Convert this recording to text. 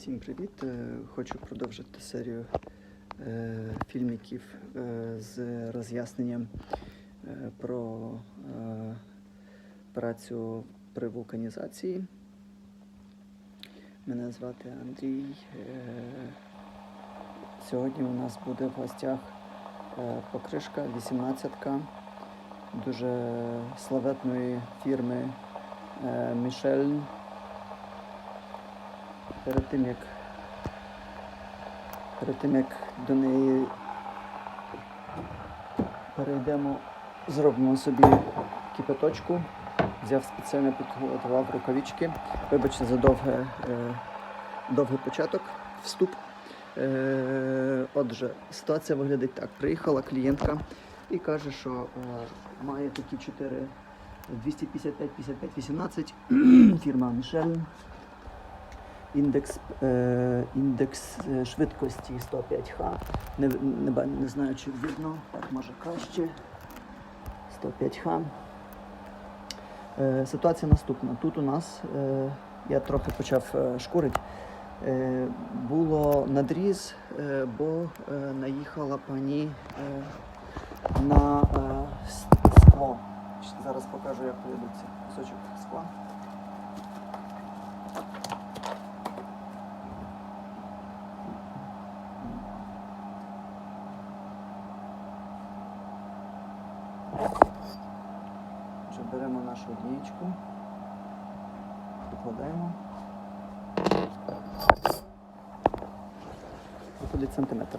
Всім привіт! Е, Хочу продовжити серію е, фільміків е, з роз'ясненням про працю при вулканізації. Мене звати Андрій. Сьогодні у нас буде в гостях покришка 18-ка дуже славетної фірми Мішель перед тим як перед тим як до неї перейдемо, зробимо собі кипяточку. Взяв спеціально підготував рукавички. Вибачте за довге, е, довгий початок, вступ. Е, отже, ситуація виглядить так. Приїхала клієнтка і каже, що е, має такі 4 255 55 18 фірма Мішель. Індекс, е, індекс е, швидкості 105Х. Не, не, не знаю, чи видно, так може краще. 105Х. Е, ситуація наступна. Тут у нас, е, я трохи почав е, шкурити, е, було надріз, е, бо е, наїхала пані е, на е, скло. Зараз покажу, як вийдеться кусочок скла. Отже, беремо нашу однієчку, покладаємо. Виходить сантиметр.